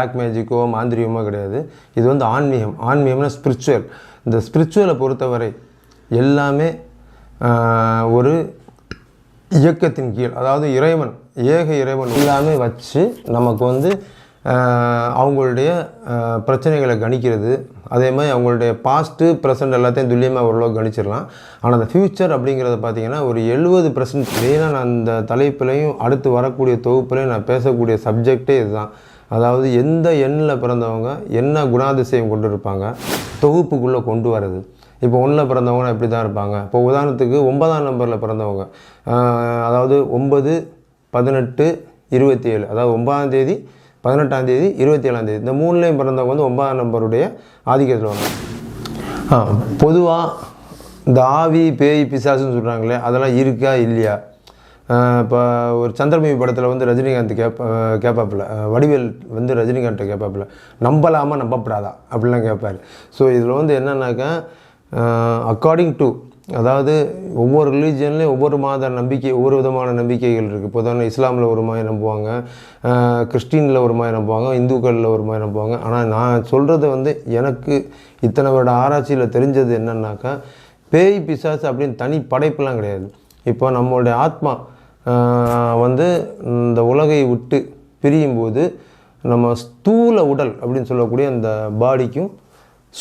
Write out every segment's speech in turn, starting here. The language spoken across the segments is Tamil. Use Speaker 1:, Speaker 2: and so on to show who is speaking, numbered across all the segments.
Speaker 1: பிளாக் மேஜிக்கோ மாந்திரிகமோ கிடையாது. இது வந்து ஆன்மீகம். ஆன்மீகம்னா ஸ்பிரிச்சுவல் இந்த ஸ்பிரிச்சுவலை பொறுத்தவரை எல்லாமே ஒரு இயக்கத்தின் கீழ். அதாவது இறைவன் ஏக இறைவன் எல்லாமே வச்சு நமக்கு வந்து அவங்களுடைய பிரச்சனைகளை கணிக்கிறது. அதே மாதிரி அவங்களுடைய பாஸ்ட்டு ப்ரெசன்ட் எல்லாத்தையும் துல்லியமாக ஓரளவுக்கு கணிச்சிடலாம். ஆனால் அந்த ஃப்யூச்சர் அப்படிங்கிறத பார்த்தீங்கன்னா ஒரு எழுபது பர்சன்ட் மெயினாக நான் அந்த தலைப்புலையும் அடுத்து வரக்கூடிய தொகுப்புலையும் நான் பேசக்கூடிய சப்ஜெக்டே இதுதான். அதாவது எந்த எண்ணில் பிறந்தவங்க என்ன குணாதிசயம் கொண்டு இருப்பாங்க தொகுப்புக்குள்ளே கொண்டு வர்றது இப்போ ஒன்றில் பிறந்தவங்க எப்படி தான் இருப்பாங்க. இப்போ உதாரணத்துக்கு ஒன்பதாம் நம்பரில் பிறந்தவங்க. அதாவது ஒன்பது பதினெட்டு இருபத்தி ஏழு அதாவது ஒன்பதாம் தேதி பதினெட்டாம் தேதி இருபத்தி ஏழாம் தேதி. இந்த மூணுலேயும் பிறந்தவங்க வந்து ஒன்பதாம் நம்பருடைய ஆதிக்கத்தில் வராங்க. பொதுவாக இந்த ஆவி பேய் பிசாசுன்னு சொல்கிறாங்களே அதெல்லாம் இருக்கா இல்லையா? இப்போ ஒரு சந்திரமுகி படத்தில் வந்து ரஜினிகாந்த் கேப் கேட்பாப்புல வடிவேல் வந்து ரஜினிகாந்தை கேட்பாப்புல நம்பலாமா நம்பப்படாதா அப்படிலாம் கேட்பார் ஸோ இதில் வந்து என்னன்னாக்கா அக்கார்டிங் டு அதாவது ஒவ்வொரு ரிலீஜியன்லேயும் ஒவ்வொரு மாத நம்பிக்கை ஒவ்வொரு விதமான நம்பிக்கைகள் இருக்குது பொதுவான இஸ்லாமில் ஒரு மாதிரி நம்புவாங்க கிறிஸ்டினில் ஒரு மாதிரி நம்புவாங்க இந்துக்களில் ஒரு மாதிரி நம்புவாங்க. ஆனால் நான் சொல்கிறது வந்து எனக்கு இத்தனை வருட ஆராய்ச்சியில் தெரிஞ்சது என்னன்னாக்கா பேய் பிசாசு அப்படின்னு தனி படைப்புலாம் கிடையாது. இப்போ நம்மளுடைய ஆத்மா வந்து இந்த உலகை விட்டு பிரியும்போது நம்ம ஸ்தூல உடல் அப்படின்னு சொல்லக்கூடிய அந்த பாடிக்கும்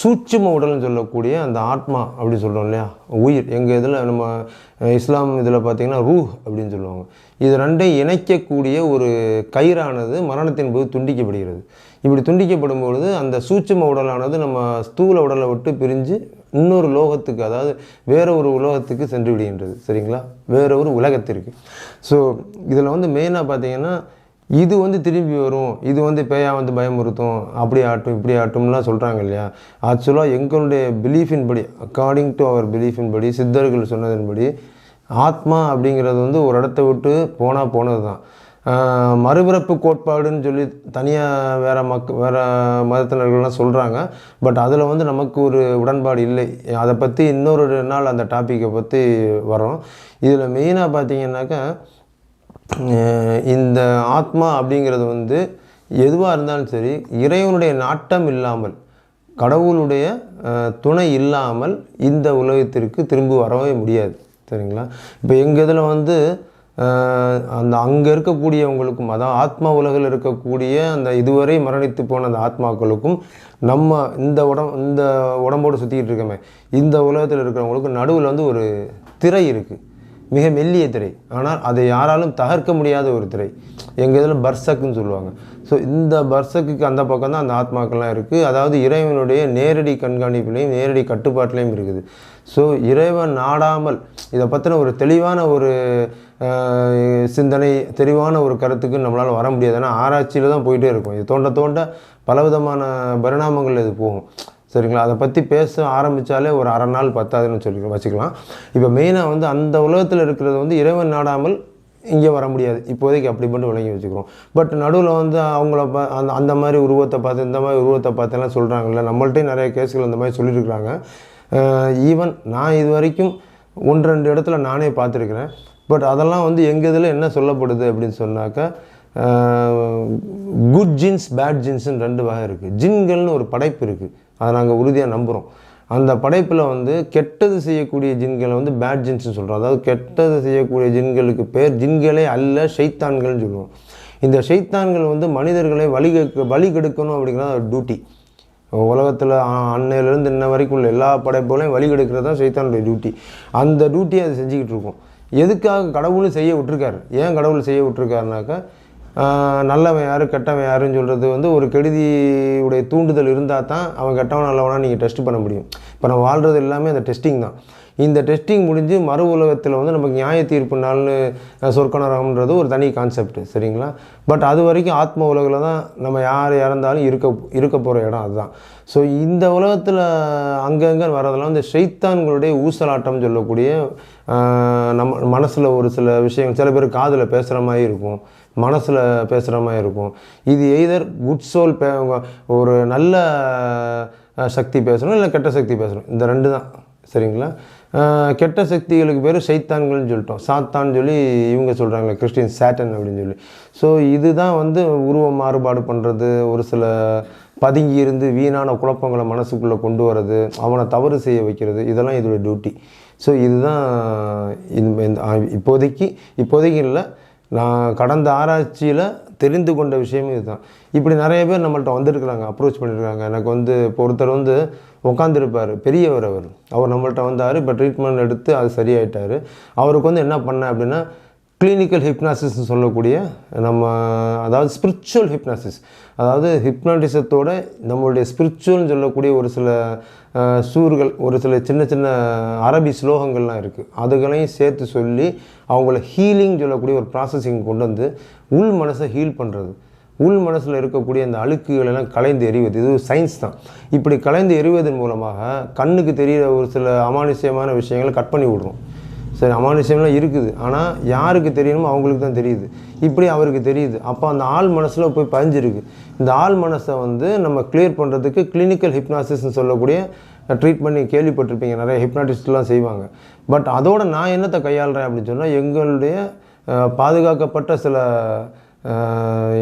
Speaker 1: சூட்சும உடல்னு சொல்லக்கூடிய அந்த ஆத்மா அப்படின்னு சொல்கிறோம் இல்லையா? உயிர். எங்கள் இதில் நம்ம இஸ்லாம் இதில் பார்த்தீங்கன்னா ரூஹ் அப்படின்னு சொல்லுவாங்க. இது ரெண்டையும் இணைக்கக்கூடிய ஒரு கயிறானது மரணத்தின் போது துண்டிக்கப்படுகிறது. இப்படி துண்டிக்கப்படும் பொழுது அந்த சூட்சும உடலானது நம்ம ஸ்தூல உடலை விட்டு பிரிஞ்சு இன்னொரு லோகத்துக்கு அதாவது வேற ஒரு உலோகத்துக்கு சென்று விடுகின்றது. சரிங்களா? வேற ஒரு உலகத்திற்கு. ஸோ இதில் வந்து மெயினாக பார்த்தீங்கன்னா இது வந்து திரும்பி வரும். இது வந்து பேயா வந்து பயமுறுத்தும். அப்படி ஆட்டும் இப்படி ஆட்டும்லாம் சொல்கிறாங்க இல்லையா? ஆக்சுவலாக எங்களுடைய பிலீஃபின் படி அக்கார்டிங் டு அவர் பிலீஃபின் படி சித்தர்கள் சொன்னதன்படி ஆத்மா அப்படிங்கிறது வந்து ஒரு இடத்த விட்டு போனால் போனது தான் மறுபிறப்பு கோட்பாடுன்னு சொல்லி தனியாக வேறு மக் வேறு மதத்தினர்கள்லாம் சொல்கிறாங்க பட் அதில் வந்து நமக்கு ஒரு உடன்பாடு இல்லை. அதை பற்றி இன்னொரு நாள் அந்த டாப்பிக்கை பற்றி வரோம் இதில் மெயினாக பார்த்தீங்கன்னாக்கா இந்த ஆத்மா அப்படிங்கிறது வந்து எதுவாக இருந்தாலும் சரி இறைவனுடைய நாட்டம் இல்லாமல் கடவுளுடைய துணை இல்லாமல் இந்த உலகத்திற்கு திரும்ப வரவே முடியாது. சரிங்களா? இப்போ எங்கள் இதில் வந்து அந்த அங்கே இருக்கக்கூடியவங்களுக்கும் அதான் ஆத்மா உலகில் இருக்கக்கூடிய அந்த இதுவரை மரணித்து போன அந்த ஆத்மாக்களுக்கும் நம்ம இந்த உடம் இந்த உடம்போடு சுற்றிக்கிட்டு இருக்கோமே இந்த உலகத்தில் இருக்கிறவங்களுக்கும் நடுவில் வந்து ஒரு திரை இருக்குது மிக மெல்லிய திரை. ஆனால் அதை யாராலும் தகர்க்க முடியாத ஒரு திரை. எங்கள் இதில் பர்சக்குன்னு சொல்லுவாங்க. ஸோ இந்த பர்சக்குக்கு அந்த பக்கம் தான் அந்த ஆத்மாக்கள்லாம் இருக்குது அதாவது இறைவனுடைய நேரடி கண்காணிப்புலையும் நேரடி கட்டுப்பாட்டிலையும் இருக்குது. ஸோ இறைவன் நாடாமல் இதை பற்றின ஒரு தெளிவான ஒரு சிந்தனை தெளிவான ஒரு கருத்துக்கு நம்மளால் வர முடியாது. ஏன்னா ஆராய்ச்சியில் தான் போயிட்டே இருக்கும். இது தோண்ட தோண்ட பலவிதமான பரிணாமங்கள் இது போகும். சரிங்களா? அதை பற்றி பேச ஆரம்பித்தாலே ஒரு அரை நாள் பத்தாதுன்னு சொல்லி வச்சுக்கலாம். இப்போ மெயினாக வந்து அந்த உலகத்தில் இருக்கிறது வந்து இறைவன் நாடாமல் இங்கே வர முடியாது. இப்போதைக்கு அப்படி மட்டும் விளங்கி வச்சுக்கிறோம். பட் நடுவில் வந்து அவங்கள பா அந்த அந்த மாதிரி உருவத்தை பார்த்து இந்த மாதிரி உருவத்தை பார்த்தெல்லாம் சொல்கிறாங்கல்ல நம்மள்ட்டையும் நிறைய கேஸ்கள் அந்த மாதிரி சொல்லியிருக்கிறாங்க ஈவன் நான் இது வரைக்கும் ஒன்று ரெண்டு இடத்துல நானே பார்த்துருக்குறேன். பட் அதெல்லாம் வந்து எங்கள் இதில் என்ன சொல்லப்படுது அப்படின்னு சொன்னாக்கா குட் ஜீன்ஸ் பேட் ஜீன்ஸுன்னு ரெண்டு வகை இருக்குது ஜின்கள்னு ஒரு படைப்பு இருக்குது அதை நாங்கள் உறுதியாக நம்புகிறோம் அந்த படைப்பில் வந்து கெட்டது செய்யக்கூடிய ஜின்களை வந்து பேட் ஜின்ஸ்னு சொல்கிறோம் அதாவது கெட்டது செய்யக்கூடிய ஜின்களுக்கு பேர் ஜின்களே அல்ல ஷைத்தான்கள்னு சொல்லுவோம். இந்த ஷைத்தான்கள் வந்து மனிதர்களை வழி கெடுக்க வழி கெடுக்கணும் அப்படிங்கிறது டியூட்டி உலகத்தில் அன்னையிலேருந்து இன்ன வரைக்கும் உள்ள எல்லா படைப்புகளையும் வழி கெடுக்கிறது தான் சைத்தானுடைய டியூட்டி அந்த டியூட்டியை அது செஞ்சுக்கிட்டு இருக்கும். எதுக்காக கடவுளும் செய்ய விட்டுருக்காரு? ஏன் கடவுள் செய்ய விட்டுருக்காருனாக்கா நல்லவன் யார் கெட்டவன் யாருன்னு சொல்கிறது வந்து ஒரு கெடுதியுடைய தூண்டுதல் இருந்தால் தான் அவன் கெட்டவன் நல்லவனா நீங்கள் டெஸ்ட் பண்ண முடியும். இப்போ நம்ம வாழ்கிறது எல்லாமே அந்த டெஸ்டிங் தான். இந்த டெஸ்டிங் முடிஞ்சு மறு உலகத்தில் வந்து நமக்கு நியாய தீர்ப்பு நாள்னு சொற்கணரம்ன்றது ஒரு தனி கான்செப்ட் சரிங்களா? பட் அது வரைக்கும் ஆத்ம உலகில் தான் நம்ம யார் இறந்தாலும் இருக்க இருக்க போகிற இடம் அதுதான். ஸோ இந்த உலகத்தில் அங்கங்கே வரதெல்லாம் இந்த ஷைத்தான்களுடைய ஊசலாட்டம் சொல்லக்கூடிய நம்ம மனசில் ஒரு சில விஷயங்கள் சில பேர் காதில் பேசுகிற மாதிரி இருக்கும். மனசில் பேசுகிற மாதிரி இருக்கும். இது எய்தர் குட் சோல் பே ஒரு நல்ல சக்தி பேசணும் இல்லை கெட்ட சக்தி பேசணும். இந்த ரெண்டு தான். சரிங்களா? கெட்ட சக்திகளுக்கு பேர் சைத்தான்கள்னு சொல்லிட்டோம். சாத்தான்னு சொல்லி இவங்க சொல்கிறாங்களே கிறிஸ்டின் சேட்டன் அப்படின்னு சொல்லி. ஸோ இதுதான் வந்து உருவ மாறுபாடு பண்ணுறது ஒரு சில பதுங்கி இருந்து வீணான குழப்பங்களை மனசுக்குள்ளே கொண்டு வர்றது அவனை தவறு செய்ய வைக்கிறது இதெல்லாம் இதோட டியூட்டி ஸோ இதுதான் இந்த இந்த- இப்போதைக்கு இப்போதைக்கு இல்லை நான் கடந்த ஆராய்ச்சியில் தெரிந்து கொண்ட விஷயமே இதுதான். இப்படி நிறைய பேர் நம்மள்ட்ட வந்திருக்கிறாங்க அப்ரோச் பண்ணியிருக்காங்க எனக்கு வந்து இப்போ ஒருத்தர் வந்து உட்காந்துருப்பார் பெரியவர் அவர். அவர் நம்மள்ட்ட வந்தார் இப்போ ட்ரீட்மெண்ட் எடுத்து அது சரியாயிட்டார். அவருக்கு வந்து என்ன பண்ணேன் அப்படின்னா கிளினிக்கல் ஹிப்னாசிஸ்னு சொல்லக்கூடிய நம்ம அதாவது ஸ்பிரிச்சுவல் ஹிப்னாசிஸ் அதாவது ஹிப்னாட்டிசத்தோட நம்மளுடைய ஸ்பிரிச்சுவல்னு சொல்லக்கூடிய ஒரு சில சூர்கள் ஒரு சில சின்ன சின்ன அரபி ஸ்லோகங்கள்லாம் இருக்குது அதுகளையும் சேர்த்து சொல்லி அவங்கள ஹீலிங் சொல்லக்கூடிய ஒரு ப்ராசஸிங் கொண்டு வந்து உள் மனசை ஹீல் பண்ணுறது உள் மனசில் இருக்கக்கூடிய அந்த அழுக்குகள் எல்லாம் கலைந்து எறிவது. இது சயின்ஸ் தான். இப்படி கலைந்து எறிவதன் மூலமாக கண்ணுக்கு தெரிகிற ஒரு சில அமானுஷ்யமான விஷயங்களை கட் பண்ணி விடுறோம். சரி அமானுஷ்யம்லாம் இருக்குது. ஆனால் யாருக்கு தெரியணுமோ அவங்களுக்கு தான் தெரியுது. இப்படி அவருக்கு தெரியுது. அப்போ அந்த ஆள் மனசில் போய் பதிஞ்சிருக்கு. இந்த ஆள் மனசை வந்து நம்ம கிளியர் பண்ணுறதுக்கு கிளினிக்கல் ஹிப்னாசிஸ்ன்னு சொல்லக்கூடிய ட்ரீட் பண்ணி கேள்விப்பட்டிருப்பீங்க. நிறைய ஹிப்னாட்டிஸ்ட்லாம் செய்வாங்க. பட் அதோட நான் என்னத்தை கையாளுறேன் அப்படின்னு சொன்னால் எங்களுடைய பாதுகாக்கப்பட்ட சில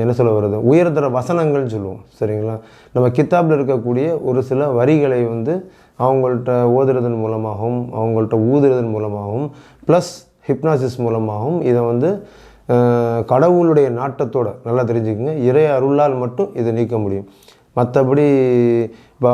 Speaker 1: என்ன சொல்ல வருது உயர்தர வசனங்கள்னு சொல்லுவோம் சரிங்களா? நம்ம கித்தாப்பில் இருக்கக்கூடிய ஒரு சில வரிகளை வந்து அவங்கள்ட்ட ஓதுறதன் மூலமாகவும் அவங்கள்ட்ட ஊதுறதன் மூலமாகவும் ப்ளஸ் ஹிப்னாசிஸ் மூலமாகவும் இதை வந்து கடவுளுடைய நாட்டத்தோட நல்லா தெரிஞ்சுக்கோங்க. இறை அருளால் மட்டும் இதை நீக்க முடியும். மற்றபடி இப்போ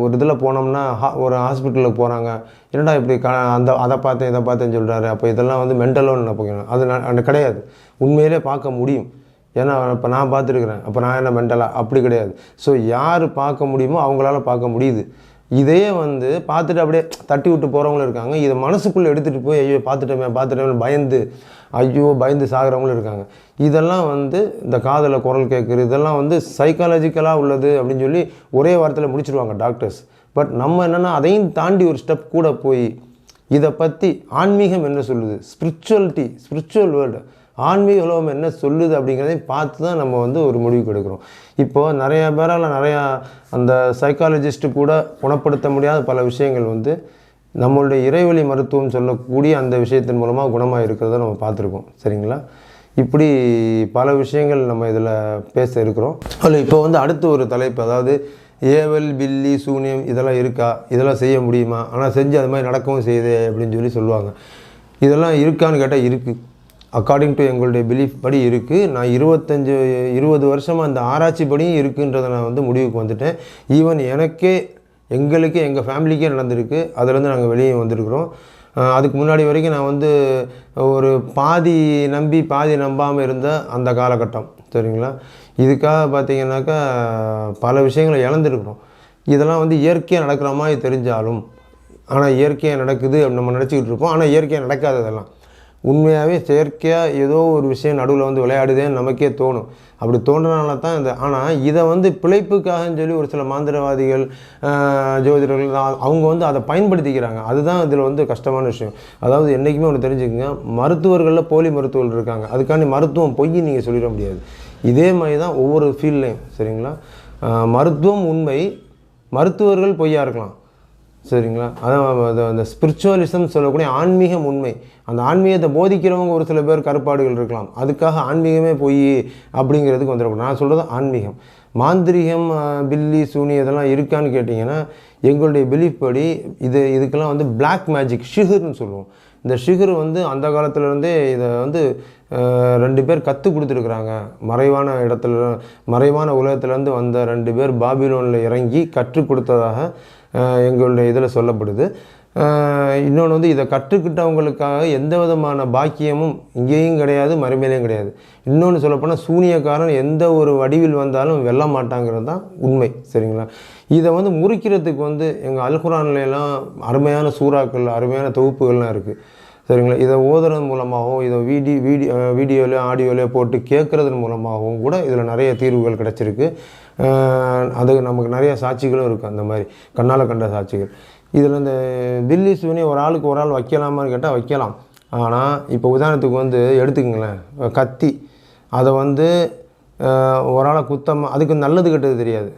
Speaker 1: ஒரு இதில் போனோம்னா ஹா- ஒரு ஹாஸ்பிட்டலுக்கு போகிறாங்க என்னடா இப்படி க அந்த அதை பார்த்தேன் இதை பார்த்தேன்னு சொல்கிறாரு அப்போ இதெல்லாம் வந்து மென்டலோன்னு நினைப்போம் அது அது கிடையாது. உண்மையிலே பார்க்க முடியும். ஏன்னா இப்போ நான் பார்த்துருக்குறேன். அப்போ நான் என்ன மென்டலாக அப்படி கிடையாது. ஸோ யார் பார்க்க முடியுமோ அவங்களால பார்க்க முடியுது. இதையே வந்து பார்த்துட்டு அப்படியே தட்டி விட்டு போகிறவங்களும் இருக்காங்க. இதை மனசுக்குள்ளே எடுத்துகிட்டு போய் ஐயோ பார்த்துட்டோமே பார்த்துட்டோமே பயந்து ஐயோ பயந்து சாகிறவங்களும் இருக்காங்க. இதெல்லாம் வந்து இந்த காதில் குரல் கேட்குறது இதெல்லாம் வந்து சைக்காலஜிக்கலாக உள்ளது அப்படின்னு சொல்லி ஒரே வாரத்தில் முடிச்சிடுவாங்க டாக்டர்ஸ் பட் நம்ம என்னென்னா அதையும் தாண்டி ஒரு ஸ்டெப் கூட போய் இதை பற்றி ஆன்மீகம் என்ன சொல்லுது? ஸ்பிரிச்சுவலிட்டி ஸ்பிரிச்சுவல் வேர்ல்டு ஆன்மீக உலகம் என்ன சொல்லுது அப்படிங்கிறதையும் பார்த்து தான் நம்ம வந்து ஒரு முடிவுக்கு எடுக்கிறோம். இப்போது நிறைய பேரால் நிறையா அந்த சைக்காலஜிஸ்ட்டு கூட குணப்படுத்த முடியாத பல விஷயங்கள் வந்து நம்மளுடைய இறைவழி மருத்துவம் சொல்லக்கூடிய அந்த விஷயத்தின் மூலமாக குணமாக இருக்கிறத நம்ம பார்த்துருக்கோம். சரிங்களா? இப்படி பல விஷயங்கள் நம்ம இதில் பேச இருக்கிறோம். அதில் இப்போ வந்து அடுத்து ஒரு தலைப்பு அதாவது ஏவல் பில்லி சூனியம் இதெல்லாம் இருக்கா? இதெல்லாம் செய்ய முடியுமா? ஆனால் செஞ்சு அது மாதிரி நடக்கவும் செய்யுது அப்படின்னு சொல்லி சொல்லுவாங்க. இதெல்லாம் இருக்கான்னு கேட்டால் இருக்குது அக்கார்டிங் டு எங்களுடைய பிலீஃப் படி இருக்குது நான் இருபத்தஞ்சி இருபது வருஷமாக அந்த ஆராய்ச்சி படியும் இருக்குன்றதை நான் வந்து முடிவுக்கு வந்துட்டேன். ஈவன் எனக்கே எங்களுக்கே எங்கள் ஃபேமிலிக்கே நடந்திருக்கு. அதுலேருந்து நாங்கள் வெளியே வந்திருக்கிறோம். அதுக்கு முன்னாடி வரைக்கும் நான் வந்து ஒரு பாதி நம்பி பாதி நம்பாமல் இருந்த அந்த காலகட்டம். சரிங்களா? இதுக்காக பார்த்தீங்கன்னாக்கா பல விஷயங்களை இழந்திருக்கிறோம். இதெல்லாம் வந்து இயற்கையாக நடக்கிற மாதிரி தெரிஞ்சாலும் ஆனால் இயற்கையாக நடக்குது அப்படின்னு நம்ம நினச்சிக்கிட்டு இருப்போம் ஆனால் இயற்கையாக நடக்காததெல்லாம். உண்மையாகவே செயற்கையாக ஏதோ ஒரு விஷயம் நடுவில் வந்து விளையாடுதேன்னு நமக்கே தோணும். அப்படி தோன்றனால தான் இந்த ஆனால் இதை வந்து பிழைப்புக்காகன்னு சொல்லி ஒரு சில மாந்திரவாதிகள் ஜோதிடர்கள் அவங்க வந்து அதை பயன்படுத்திக்கிறாங்க. அதுதான் இதில் வந்து கஷ்டமான விஷயம். அதாவது என்றைக்குமே ஒன்று தெரிஞ்சுக்கோங்க மருத்துவர்களில் போலி மருத்துவர்கள் இருக்காங்க. அதுக்காண்டி மருத்துவம் பொய் நீங்கள் சொல்லிட முடியாது. இதே மாதிரி தான் ஒவ்வொரு ஃபீல்ட்லேயும் சரிங்களா? மருத்துவம் உண்மை மருத்துவர்கள் பொய்யா இருக்கலாம். சரிங்களா? அதான் அந்த ஸ்பிரிச்சுவலிசம் சொல்லக்கூடிய ஆன்மீகம் உண்மை. அந்த ஆன்மீகத்தை போதிக்கிறவங்க ஒரு சில பேர் கருப்பாடுகள் இருக்கலாம். அதுக்காக ஆன்மீகமே போய் அப்படிங்கிறதுக்கு வந்துடக்கூடாது. நான் சொல்கிறது ஆன்மீகம். மாந்திரிகம் பில்லி சூனி இதெல்லாம் இருக்கான்னு கேட்டிங்கன்னா எங்களுடைய பிலீஃப் படி இது இதுக்கெல்லாம் வந்து பிளாக் மேஜிக் ஷிகர்னு சொல்லுவோம். இந்த ஷிகர் வந்து அந்த காலத்துலேருந்தே இதை வந்து ரெண்டு பேர் கற்றுக் கொடுத்துருக்குறாங்க. மறைவான இடத்துல மறைவான உலகத்துலேருந்து வந்த ரெண்டு பேர் பாபிலோனில் இறங்கி கற்றுக் கொடுத்ததாக எங்களுடைய இதில் சொல்லப்படுது. இன்னொன்று வந்து இதை கற்றுக்கிட்டவங்களுக்காக எந்த விதமான பாக்கியமும் இங்கேயும் கிடையாது மறுமையிலையும் கிடையாது. இன்னொன்று சொல்லப்போனால் சூனியக்காரன் எந்த ஒரு வடிவில் வந்தாலும் வெல்ல மாட்டாங்கிறது தான் உண்மை சரிங்களா? இதை வந்து முறிக்கிறதுக்கு வந்து எங்கள் அல்குரான்லாம் அருமையான சூறாக்கள் அருமையான தொகுப்புகள்லாம் இருக்குது சரிங்களா? இதை ஓதுறது மூலமாகவும் இதை வீடி வீடியோ வீடியோலையோ ஆடியோலையோ போட்டு கேட்குறதன் மூலமாகவும் கூட இதில் நிறைய தீர்வுகள் கிடச்சிருக்கு. அது நமக்கு நிறைய சாட்சிகளும் இருக்குது அந்த மாதிரி. கண்ணால் கண்ட சாட்சிகள். இதில் இந்த தில்லி சூனி ஒரு ஆளுக்கு ஒரு ஆள் வைக்கலாமான்னு கேட்டால் வைக்கலாம். ஆனால் இப்போ உதாரணத்துக்கு வந்து எடுத்துக்கங்களேன். கத்தி. அதை வந்து ஒரு ஆளை குத்தமாக அதுக்கு நல்லது கெட்டது தெரியாது.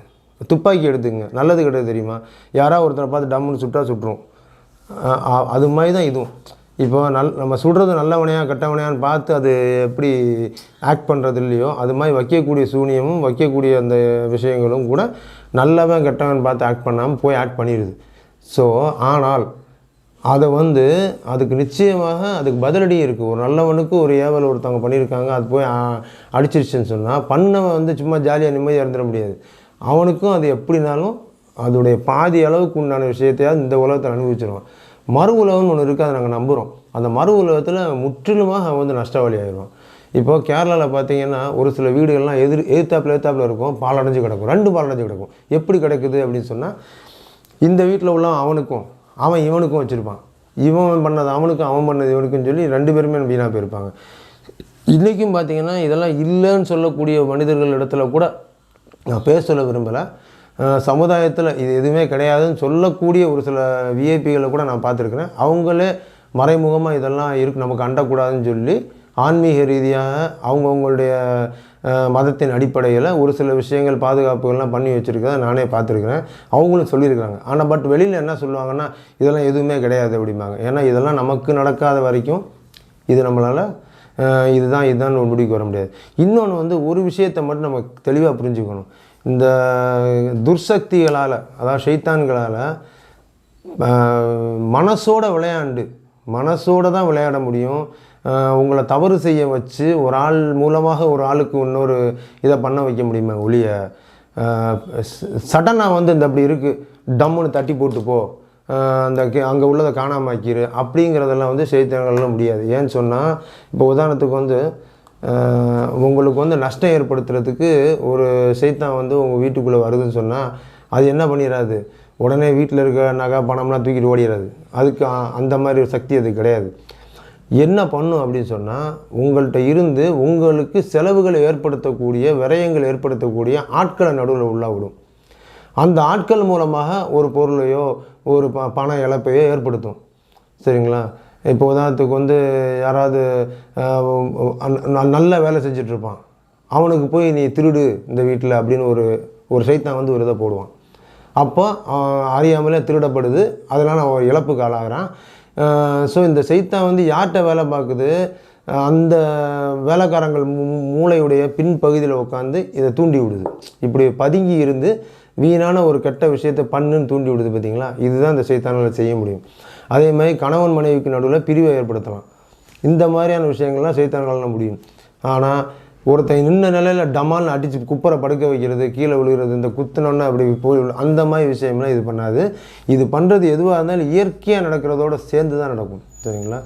Speaker 1: துப்பாக்கி எடுத்துங்க நல்லது கெட்டது தெரியுமா? யாராவது ஒருத்தரை பார்த்து டம்முன்னு சுட்டா சுட்டுரும். அது மாதிரி தான் இதுவும். இப்போ நல் நம்ம சுடுறது நல்லவனையா கெட்டவனையான்னு பார்த்து அது எப்படி ஆக்ட் பண்ணுறது இல்லையோ அது மாதிரி வைக்கக்கூடிய சூனியமும் வைக்கக்கூடிய அந்த விஷயங்களும் கூட நல்லவன் கெட்டவன் பார்த்து ஆக்ட் பண்ணாமல் போய் ஆக்ட் பண்ணிடுது ஸோ ஆனால் அதை வந்து அதுக்கு நிச்சயமாக அதுக்கு பதிலடி இருக்குது ஒரு நல்லவனுக்கு ஒரு ஏவல் ஒருத்தவங்க பண்ணியிருக்காங்க அது போய் அடிச்சிருச்சுன்னு சொன்னால் பண்ணவன் வந்து சும்மா ஜாலியாக நிம்மதியாக இருந்துட முடியாது. அவனுக்கும் அது எப்படினாலும் அதோடைய பாதி அளவுக்கு உண்டான விஷயத்தையாவது இந்த உலகத்தில் அனுபவிச்சிருவான். மறு உலகம்னு ஒன்று இருக்குது அதை நாங்கள் நம்புகிறோம் அந்த மறு உலகத்தில் முற்றிலுமாக அவன் வந்து நஷ்டவாளி ஆயிடுவான். இப்போ கேரளாவில் பார்த்தீங்கன்னா ஒரு சில வீடுகள்லாம் எதிர் எதிர்த்தாப்பில் எதிர்த்தாப்பில் இருக்கும். பாலடைஞ்சு கிடக்கும். ரெண்டு பாலடைஞ்சு கிடக்கும். எப்படி கிடக்குது அப்படின்னு சொன்னால் இந்த வீட்டில் உள்ள அவனுக்கும் அவன் இவனுக்கும் வச்சுருப்பான். இவன் பண்ணது அவனுக்கும் அவன் பண்ணது இவனுக்கும் சொல்லி ரெண்டு பேருமே வீணாக போயிருப்பாங்க. இன்றைக்கும் பார்த்தீங்கன்னா இதெல்லாம் இல்லைன்னு சொல்லக்கூடிய மனிதர்கள் இடத்துல கூட நான் பேச சொல்ல விரும்பலை. சமுதாயத்தில் இது எதுவுமே கிடையாதுன்னு சொல்லக்கூடிய ஒரு சில விஐபிகளை கூட நான் பார்த்துருக்குறேன். அவங்களே மறைமுகமாக இதெல்லாம் இருக்கு நமக்கு அண்டக்கூடாதுன்னு சொல்லி ஆன்மீக ரீதியாக அவங்கவுங்களுடைய மதத்தின் அடிப்படையில் ஒரு சில விஷயங்கள் பாதுகாப்புகள்லாம் பண்ணி வச்சுருக்கதை நானே பார்த்துருக்குறேன். அவங்களும் சொல்லியிருக்காங்க ஆனால் பட் வெளியில் என்ன சொல்லுவாங்கன்னா இதெல்லாம் எதுவுமே கிடையாது அப்படிம்பாங்க. ஏன்னா இதெல்லாம் நமக்கு நடக்காத வரைக்கும் இது நம்மளால் இதுதான் இதுதான் ஒரு முடிவுக்கு வர முடியாது. இன்னொன்று வந்து ஒரு விஷயத்தை மட்டும் நம்ம தெளிவாக புரிஞ்சுக்கணும். இந்த துர்சக்திகளால் அதாவது ஷைத்தான்களால் மனசோட விளையாண்டு மனசோட தான் விளையாட முடியும். உங்களை தவறு செய்ய வச்சு ஒரு ஆள் மூலமாக ஒரு ஆளுக்கு இன்னொரு இதை பண்ண வைக்க முடியுமா ஒழிய சடனாக வந்து இந்த அப்படி இருக்குது டம்முன்னு தட்டி போட்டு போ அந்த அங்கே உள்ளதை காணாமல் ஆக்கிரு அப்படிங்கிறதெல்லாம் வந்து செய்தித்தாள்கள்லாம் முடியாது. ஏன்னு சொன்னால் இப்போ உதாரணத்துக்கு வந்து உங்களுக்கு வந்து நஷ்டம் ஏற்படுத்துறதுக்கு ஒரு செய்தான் வந்து உங்கள் வீட்டுக்குள்ளே வருதுன்னு சொன்னால் அது என்ன பண்ணிடாது உடனே வீட்டில் இருக்க நகை பணம்லாம் தூக்கிட்டு ஓடிடாது அதுக்கு அந்த மாதிரி ஒரு சக்தி அது கிடையாது. என்ன பண்ணும் அப்படின்னு சொன்னால் உங்கள்கிட்ட இருந்து உங்களுக்கு செலவுகளை ஏற்படுத்தக்கூடிய விரயங்கள் ஏற்படுத்தக்கூடிய ஆட்களை நடுவில் உள்ள விடும் அந்த ஆட்கள் மூலமாக ஒரு பொருளையோ ஒரு ப பண இழப்பையோ ஏற்படுத்தும். சரிங்களா? இப்போ உதாரணத்துக்கு வந்து யாராவது நல்ல வேலை செஞ்சிட்ருப்பான். அவனுக்கு போய் நீ திருடு இந்த வீட்டில் அப்படின்னு ஒரு ஒரு சைத்தான் வந்து ஒரு இதை போடுவான். அப்போ அவன் அறியாமலே திருடப்படுது. அதனால் அவன் ஒரு இழப்புக்கு ஆளாகிறான். ஸோ இந்த செய்தான் வந்து யார்கிட்ட வேலை பார்க்குது? அந்த வேலைக்காரங்கள் மூ- மூளையுடைய பின்பகுதியில் உட்காந்து இதை தூண்டி விடுது. இப்படி பதுங்கி இருந்து வீணான ஒரு கெட்ட விஷயத்தை பண்ணுன்னு தூண்டி விடுது பார்த்தீங்களா இதுதான் இந்த செய்தானால் செய்ய முடியும். அதே மாதிரி கணவன் மனைவிக்கு நடுவில் பிரிவை ஏற்படுத்தலாம். இந்த மாதிரியான விஷயங்கள்லாம் செய்தானால் முடியும். ஆனால் ஒருத்தன் நின்ன நிலையில் டமால்னு அடித்து குப்பரை படுக்க வைக்கிறது கீழே விழுகிறது இந்த குத்துனோன்னு அப்படி போய் அந்த மாதிரி விஷயம்லாம் இது பண்ணாது. இது பண்ணுறது எதுவாக இருந்தாலும் இயற்கையாக நடக்கிறதோட சேர்ந்து தான் நடக்கும். சரிங்களா?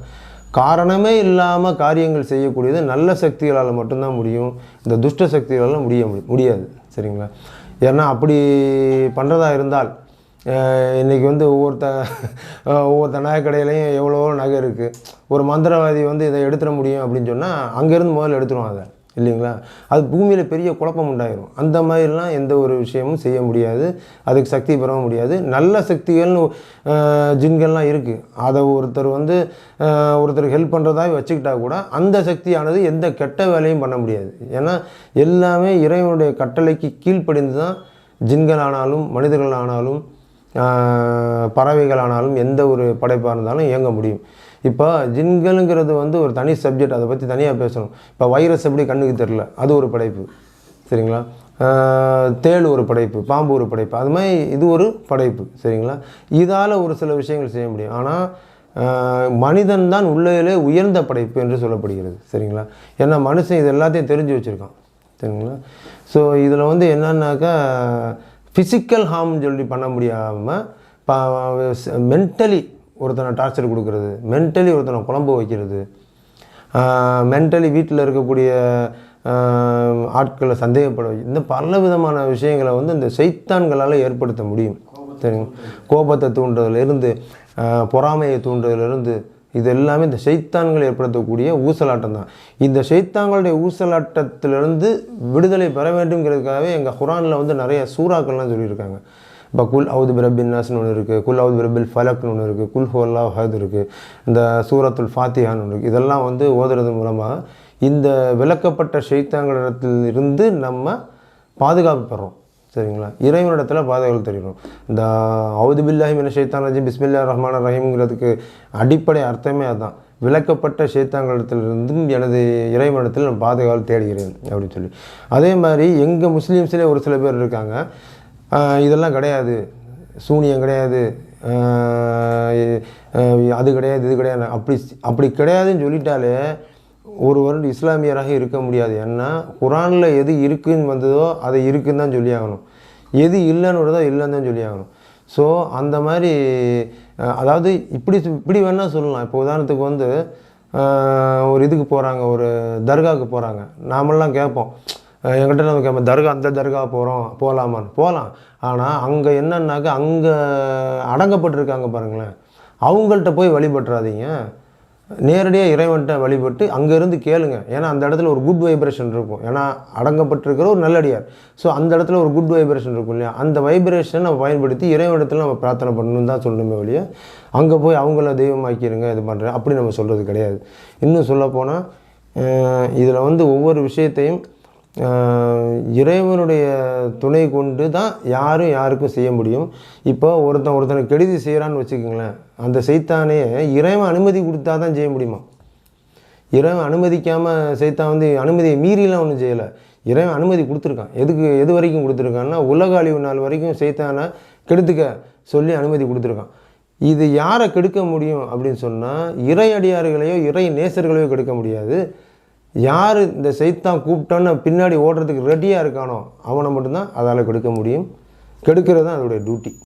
Speaker 1: காரணமே இல்லாமல் காரியங்கள் செய்யக்கூடியது நல்ல சக்திகளால் மட்டும்தான் முடியும். இந்த துஷ்ட சக்திகளால் முடிய முடியாது. சரிங்களா? ஏன்னா அப்படி பண்ணுறதா இருந்தால் இன்றைக்கி வந்து ஒவ்வொருத்த ஒவ்வொருத்த நகை கடையிலையும் எவ்வளவோ நகை இருக்குது ஒரு மந்திரவாதி வந்து இதை எடுத்துட முடியும் அப்படின்னு சொன்னால் அங்கேருந்து முதல்ல எடுத்துருவான் அதை இல்லைங்களா? அது பூமியில் பெரிய குழப்பம் உண்டாயிரும். அந்த மாதிரிலாம் எந்த ஒரு விஷயமும் செய்ய முடியாது. அதுக்கு சக்தி பெற முடியாது. நல்ல சக்திகள்னு ஜின்கள்லாம் இருக்குது அதை ஒருத்தர் வந்து ஒருத்தருக்கு ஹெல்ப் பண்ணுறதாக வச்சுக்கிட்டா கூட அந்த சக்தியானது எந்த கெட்ட வேலையும் பண்ண முடியாது. ஏன்னா எல்லாமே இறைவனுடைய கட்டளைக்கு கீழ்ப்படிந்து தான் ஜின்கள் ஆனாலும் மனிதர்கள் ஆனாலும் பறவைகளானாலும் எந்த ஒரு படைப்பாக இருந்தாலும் இயங்க முடியும். இப்போ ஜின்களுங்கிறது வந்து ஒரு தனி சப்ஜெக்ட் அதை பற்றி தனியாக பேசணும். இப்போ வைரஸ் எப்படி கண்ணுக்கு தெரில அது ஒரு படைப்பு. சரிங்களா? தேள் ஒரு படைப்பு பாம்பு ஒரு படைப்பு. அது மாதிரி இது ஒரு படைப்பு. சரிங்களா? இதால் ஒரு சில விஷயங்கள் செய்ய முடியும். ஆனால் மனிதன் தான் உள்ளதிலே உயர்ந்த படைப்பு என்று சொல்லப்படுகிறது. சரிங்களா? ஏன்னா மனுஷன் இது எல்லாத்தையும் தெரிஞ்சு வச்சுருக்கான். சரிங்களா? ஸோ இதில் வந்து என்னன்னாக்கா ஃபிசிக்கல் ஹார்ம்னு சொல்லி பண்ண முடியாமல் மென்டலி ஒருத்தனை டார்ச்சர் கொடுக்கறது மென்டலி ஒருத்தனை குழம்பு வைக்கிறது. மென்டலி வீட்டில் இருக்கக்கூடிய ஆட்களை சந்தேகப்பட இந்த பல விதமான விஷயங்களை வந்து இந்த செய்தான்களால் ஏற்படுத்த முடியும். சரிங்க? கோபத்தை தூண்டுறதுலேருந்து பொறாமையை தூண்டுறதுலேருந்து இது எல்லாமே இந்த செய்தான்கள் ஏற்படுத்தக்கூடிய ஊசலாட்டம் தான் இந்த செய்தான்களுடைய ஊசலாட்டத்திலிருந்து விடுதலை பெற வேண்டும்ங்கிறதுக்காகவே எங்கள் குரானில் வந்து நிறைய சூறாக்கள்லாம் சொல்லியிருக்காங்க. இப்போ குல் அவுது பிரபின் நாஸ்னு ஒன்று இருக்குது குல் அவுது பிரபில் ஃபலக்னு ஒன்று இருக்குது குல் ஹோல்லா ஹத் இருக்குது இந்த சூரத்துல் ஃபாத்தியான்னு ஒன்று இருக்குது இதெல்லாம் வந்து ஓதுறது மூலமாக இந்த விளக்கப்பட்ட ஷைத்தாங்களிடத்தில் இருந்து நம்ம பாதுகாப்பு பெறோம். சரிங்களா இறைவனிடத்தில் பாதைகள் தெரியணும் இந்த அவுது பில்லாஹி மின ஷைத்தான் ரஜி பிஸ்மில்லா ரஹ்மான ரஹீம்ங்கிறதுக்கு அடிப்படை அர்த்தமே அதுதான் விளக்கப்பட்ட சேத்தாங்களிடத்திலிருந்தும் எனது இறைவனிடத்தில் நான் பாதுகாவல் தேடுகிறேன் அப்படின்னு சொல்லி. அதே மாதிரி எங்கள் முஸ்லீம்ஸ்லேயே ஒரு சில பேர் இருக்காங்க. இதெல்லாம் கிடையாது. சூனியம் கிடையாது. அது கிடையாது இது கிடையாது. அப்படி அப்படி கிடையாதுன்னு சொல்லிட்டாலே ஒருவர் இஸ்லாமியராக இருக்க முடியாது. ஏன்னா குரானில் எது இருக்குன்னு வந்ததோ அதை இருக்குன்னு தான் சொல்லி ஆகணும் எது இல்லைன்னு வருதோ இல்லைன்னு தான் சொல்லி ஆகணும் ஸோ அந்த மாதிரி அதாவது இப்படி இப்படி வேணால் சொல்லலாம். இப்போ உதாரணத்துக்கு வந்து ஒரு இதுக்கு போகிறாங்க ஒரு தர்காவுக்கு போகிறாங்க நாமெல்லாம் கேட்போம். என்கிட்ட நம்ம கேட்போம் தர்கா அந்த தர்கா போகிறோம் போகலாமான்னு போகலாம் ஆனால் அங்கே என்னன்னாக்கா அங்கே அடங்கப்பட்டிருக்காங்க பாருங்களேன். அவங்கள்ட்ட போய் வழிபட்டுறாதீங்க. நேரடியாக இறைவன்கிட்ட வழிபட்டு அங்கேருந்து கேளுங்க. ஏன்னா அந்த இடத்துல ஒரு குட் வைப்ரேஷன் இருக்கும். ஏன்னா அடங்கப்பட்டிருக்கிற ஒரு நல்லடியார். ஸோ அந்த இடத்துல ஒரு குட் வைப்ரேஷன் இருக்கும் இல்லையா? அந்த வைப்ரேஷனை நம்ம பயன்படுத்தி இறைவனிடத்தில் நம்ம பிரார்த்தனை பண்ணணும்னு தான் சொல்லணுமே வழியே அங்கே போய் அவங்கள தெய்வமாக்கிடுங்க இது பண்ணுறேன் அப்படி நம்ம சொல்கிறது கிடையாது. இன்னும் சொல்லப்போனால் இதில் வந்து ஒவ்வொரு விஷயத்தையும் இறைவனுடைய துணை கொண்டு தான் யாரும் யாருக்கும் செய்ய முடியும். இப்போ ஒருத்தன் ஒருத்தனை கெடுதி செய்கிறான்னு வச்சுக்கோங்களேன். அந்த செய்தானே இறைவன் அனுமதி கொடுத்தா தான் செய்ய முடியுமா? இறைவன் அனுமதிக்காமல் செய்தான் வந்து அனுமதியை மீறிலாம் ஒன்றும் செய்யலை. இறைவன் அனுமதி கொடுத்துருக்கான். எதுக்கு எது வரைக்கும் கொடுத்துருக்கான்னா உலக அழிவு நாள் வரைக்கும் செய்தானை கெடுத்துக்க சொல்லி அனுமதி கொடுத்துருக்கான். இது யாரை கெடுக்க முடியும் அப்படின்னு சொன்னால் இறை அடியார்களையோ இறை நேசர்களையோ கெடுக்க முடியாது. யார் இந்த செய்தான் கூப்பிட்டோன்னு பின்னாடி ஓடுறதுக்கு ரெடியாக இருக்கானோ அவனை மட்டும்தான் அதால் கெடுக்க முடியும். கெடுக்கிறது தான் அதோடைய டியூட்டி